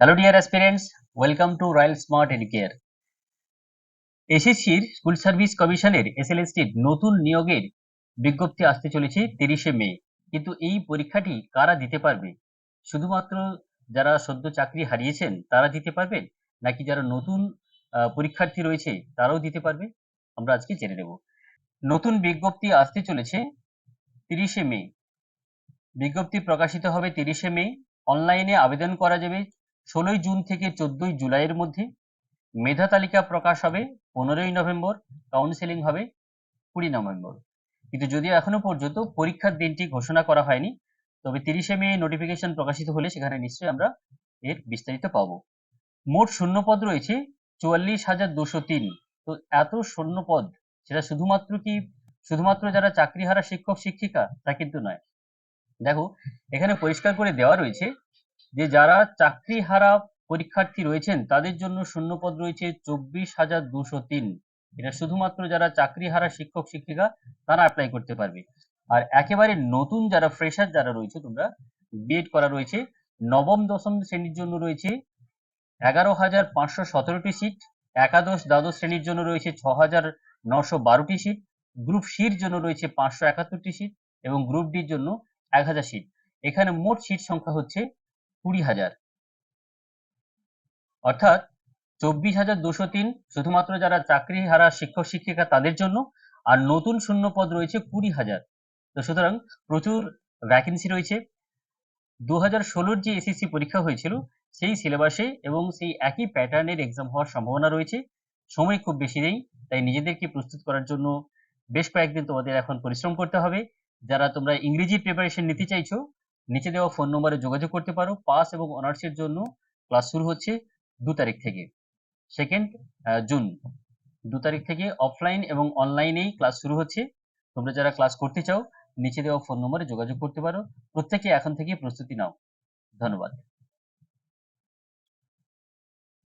Hello dear aspirants, welcome to Royal Smart Educare. এসএসসির school service কমিশনের এসএলএসটির নতুন নিয়োগের বিজ্ঞপ্তি আসতে চলেছে তিরিশে মে। কিন্তু এই পরীক্ষাটি কারা দিতে পারবে? শুধুমাত্র যারা সদ্য চাকরি হারিয়েছেন তারা দিতে পারবেন? নাকি যারা নতুন পরীক্ষার্থী রয়েছে তারাও দিতে পারবে? আমরা আজকে জেনে নেব। নতুন বিজ্ঞপ্তি আসতে চলেছে তিরিশে মে। বিজ্ঞপ্তি প্রকাশিত হবে তিরিশে মে। অনলাইনে আবেদন করা যাবে ষোলোই জুন থেকে চোদ্দই জুলাইয়ের মধ্যে মেধা তালিকা প্রকাশ হবে, পনেরোই নভেম্বর কাউন্সেলিং হবে, কুড়ি নভেম্বর। কিন্তু যদিও এখনও পর্যন্ত পরীক্ষার দিনটি ঘোষণা করা হয়নি, তবে তিরিশে মে নোটিফিকেশন প্রকাশিত হলে সেখানে নিশ্চয়ই আমরা এর বিস্তারিত পাব। মোট শূন্যপদ রয়েছে চুয়াল্লিশ হাজার দুশো তিন। তো এত শূন্যপদ, সেটা শুধুমাত্র কি, শুধুমাত্র যারা চাকরিহারা শিক্ষক, শিক্ষিকা, তা কিন্তু নয়। দেখো, এখানে পরিষ্কার করে দেওয়া রয়েছে যে যারা চাকরিহারা পরীক্ষার্থী রয়েছেন, তাদের জন্য শূন্যপদ রয়েছে চব্বিশ হাজার দুশো তিন। এটা শুধুমাত্র যারা চাকরিহারা শিক্ষক, শিক্ষিকা, তারা অ্যাপ্লাই করতে পারবে। আর একেবারে নতুন যারা ফ্রেশার যারা রয়েছে, তোমরা বিএড করা রয়েছে। নবম, দশম শ্রেণির জন্য রয়েছে এগারো হাজার পাঁচশো সতেরোটি সিট একাদশ, দ্বাদশ শ্রেণির জন্য রয়েছে ছ হাজার নশো বারোটি সিট গ্রুপ সির জন্য রয়েছে পাঁচশো একাত্তরটি সিট এবং গ্রুপ ডির জন্য এক হাজার সিট এখানে মোট সিট সংখ্যা হচ্ছে কুড়ি হাজার। অর্থাৎ চব্বিশ হাজার দুশো তিন শুধুমাত্র যারা চাকরি হারা শিক্ষক, শিক্ষিকা তাদের জন্য, আর নতুন শূন্য পদ রয়েছে কুড়ি হাজার। তো সুতরাং প্রচুর ভ্যাকেন্সি রয়েছে। দু হাজার ষোলোর যে এসএসসি পরীক্ষা হয়েছিল, সেই সিলেবাসে এবং সেই একই প্যাটার্নের এক্সাম হওয়ার সম্ভাবনা রয়েছে। সময় খুব বেশি নেই, তাই নিজেদেরকে প্রস্তুত করার জন্য বেশ কয়েকদিন তোমাদের এখন পরিশ্রম করতে হবে। যারা তোমরা ইংরেজি প্রিপারেশন নিতে চাইছো নিচে দেওয়া ফোন নম্বরে যোগাযোগ করতে পারো। পাস এবং অনার্সের জন্য ক্লাস শুরু হচ্ছে দু তারিখ থেকে। সেকেন্ড জুন দু তারিখ থেকে অফলাইন এবং অনলাইনেই ক্লাস শুরু হচ্ছে। তোমরা যারা ক্লাস করতে চাও, নিচে দেওয়া ফোন নম্বরে যোগাযোগ করতে পারো। প্রত্যেকে এখন থেকে প্রস্তুতি নাও। ধন্যবাদ।